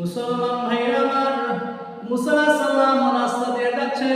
মুসলমান ভাইরা আমার মুসা সালাম রাস্তা দিয়ে যাচ্ছে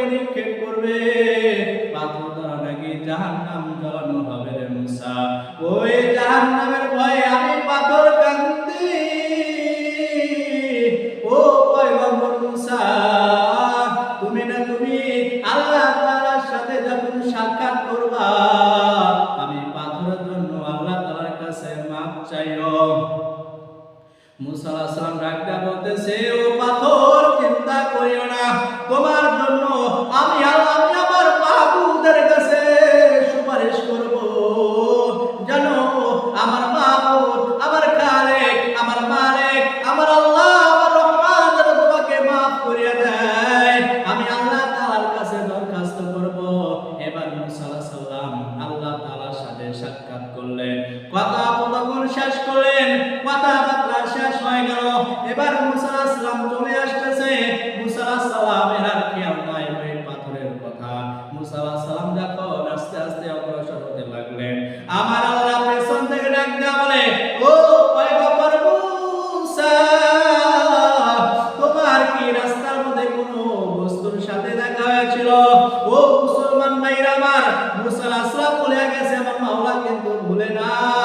পাথরকে নিক্ষেপ করবে। পাথর দ্বারা নাকি জাহান্নাম জ্বালানো হবে রে মুসা? ওই জাহান্নামের ভয়ে আমি পাথর কান্দি। ও পয়গম্বর মুসা, তুমি না তুমি আল্লাহ তাআলার সাথে যখন সাক্ষাৎ করবা, আমি পাথরের জন্য আল্লাহ তাআলার কাছে মাপ চাইও মুসা আলাইহিস সালাম ডাকটা বলতেছে ও এবার মুসা আসলাম, চলে আসতেছে। মুসা আর খেয়াল নাই ওই পাথরের কথা। মুসা যখন আস্তে আস্তে অগ্রসর হতে লাগলেন, আমার আল্লাহ পেছন থেকে ডাক দেয়া বলে, ও পয়গম্বর মুসা, তোমার কি রাস্তার মধ্যে কোনো বস্তুর সাথে দেখা হয়েছিল? ও মুসলমান ভাইরা আমার, মুসা আসলাম গেছে, আমার মাওলা কিন্তু ভুলে নাই।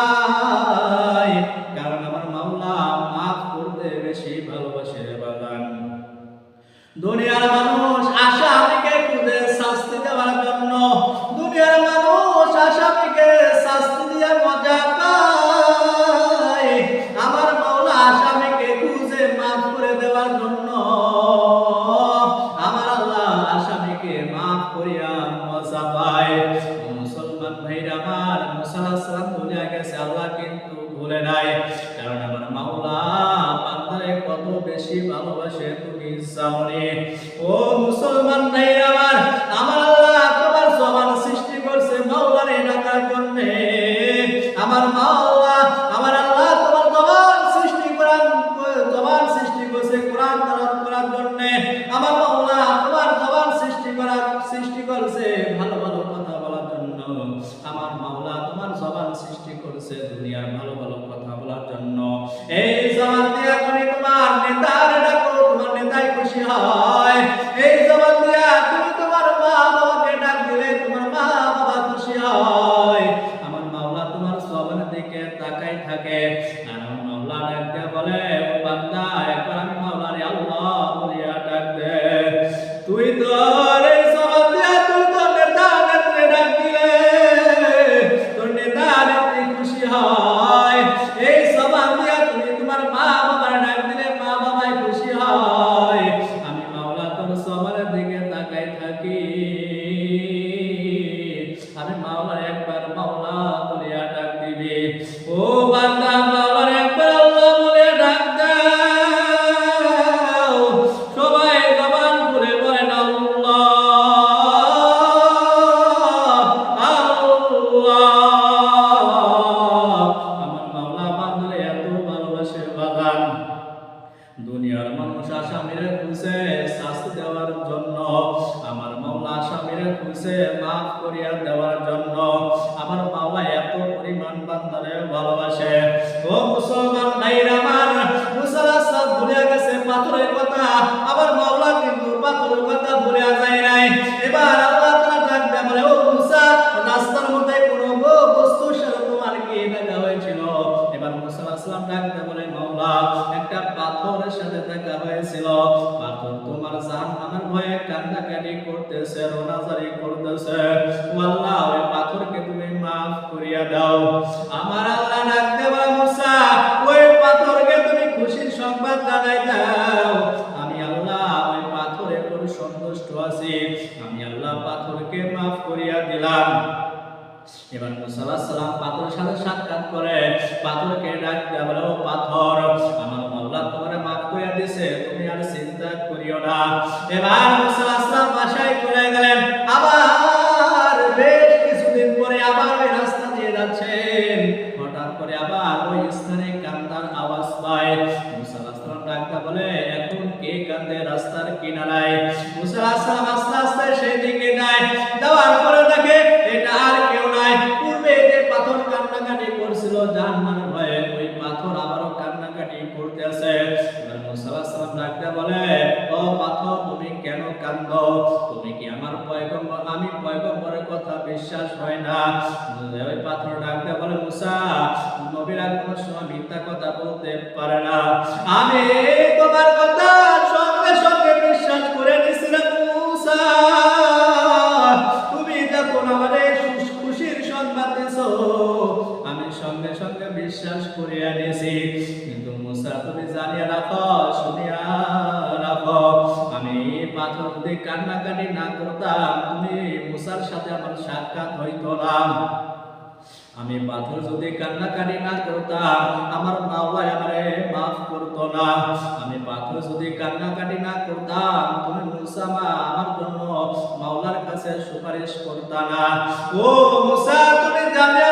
কত বেশি ভালোবাসে তুমি সামনে ও মুসলমান ভাইরা আমার আমার সৃষ্টি করছে মাওলারে ডাকার জন্য। আমার মাওলা সৃষ্টি দুনিয়ার ভালো ভালো কথা বলার জন্য। এই জবান দিয়ে তুমি তোমার নেতার ডাকো, তোমার নেতাই খুশি হয়। এই জবান দিয়া তুমি তোমার মা বাবাকে ডাক দিলে তোমার মা বাবা খুশি হয়। আমার মাওলা তোমার জবানের দিকে তাকাই থাকে। আর মাওলা ডাক দিয়ে বলে বান্দা, একবার আমি ভালোবাসে দুনিয়ার মানুষ আসামিরে খুঁজে শাস্তি দেওয়ার জন্য। আমার মাওলা আসামিরে খুঁজে মাফ করিয়া দেওয়ার জন্য। আমার মাওলা এত পরিমাণ বান্দারে ভালোবাসে। ও মুসলমান ভাইরা আমার, মুসলমান ভুলে পাথরের কথা। দেখা হয়েছিল। পাথর তোমার জাহান্নামের ভয়ে কান্নাকাটি করতেছে, রোনাজারি করতেছে। আল্লাহ ওই পাথরকে তুমি মাফ করিয়া দাও। আমার আল্লাহ ডাক দেয়া মুসা, ওই পাথরকে তুমি খুশির সংবাদ জানাই দাও। আমি আল্লাহ, ওই পাথরের উপর সন্তুষ্ট আছি। আমি আল্লাহ পাথরকে মাফ করিয়া দিলাম। এবার মুসা সালাম পাথরের সাথে সাক্ষাৎ করে, পাথরকে ডাক ও পাথর, আমার আল্লাহ তোমারে মাফ দিছে, তুমি আর চিন্তা করিও না। এবার মুসা আলাইহিস সালাম বাসায় চলে গেলেন। আবার বেশ কিছুদিন পরে আবার ওই রাস্তা দিয়ে যাচ্ছেন। হঠাৎ করে আবার ওই স্থানে কান্দার আওয়াজ পায়। মুসা আলাইহিস সালাম ডাকটা বলে, এখন কে কান্দে রাস্তার কিনারায়? মুসা আলাইহিস সালাম আস্তে আস্তে সেই দিকে যায়। যাওয়ার পরে কান্দো তুমি কি আমার পয়গম্বর? আমি পয়গম্বরের কথা বিশ্বাস হয় না। ওই পাথর ডাকতে বলে, মুসা, নবীরা কোনো সময় মিথ্যা কথা বলতে পারে না। আমি তোমার কথা সঙ্গে সঙ্গে বিশ্বাস করে আমাদের খুশির সংবাদ আমি সঙ্গে সঙ্গে বিশ্বাস করিয়া নিয়েছি। যদি কান্নাকাটি না করতাম, তুমি মুসার সাথে আমার সাক্ষাৎ হইতো না আমি পাথর যদি কান্নাকাটি না করতাম, আমার মাওলা আমারে মাফ করতো না। আমি পাথর যদি কান্নাকাটি না করতাম, তুমি মুসা মা আমার জন্য মাওলার কাছে সুপারিশ করতা না। ও মুসা, তুমি জানিয়ে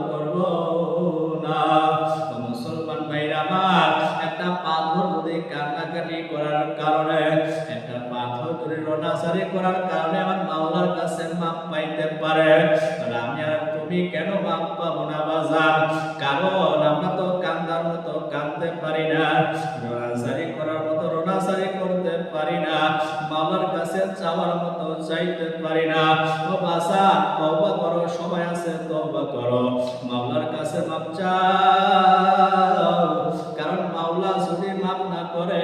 নাচারি করার কারণে আমার মাওলার কাছে মাপ পাইতে পারে। তাহলে আমি আর তুমি কেন মাপ পাবো না বাজার? কারণ আমরা তো কান্দার মতো কাঁদতে পারি না। নাচারি করার মতো নাচারি করতে পারি না। মামার কাছে চাওয়ার মতো চাইতে পারি না। ও বাসা তওবা করো, সময় আছে, তওবা করো। মাওলার কাছে মাপ চাও। কারণ মাওলা যদি মাপ না করে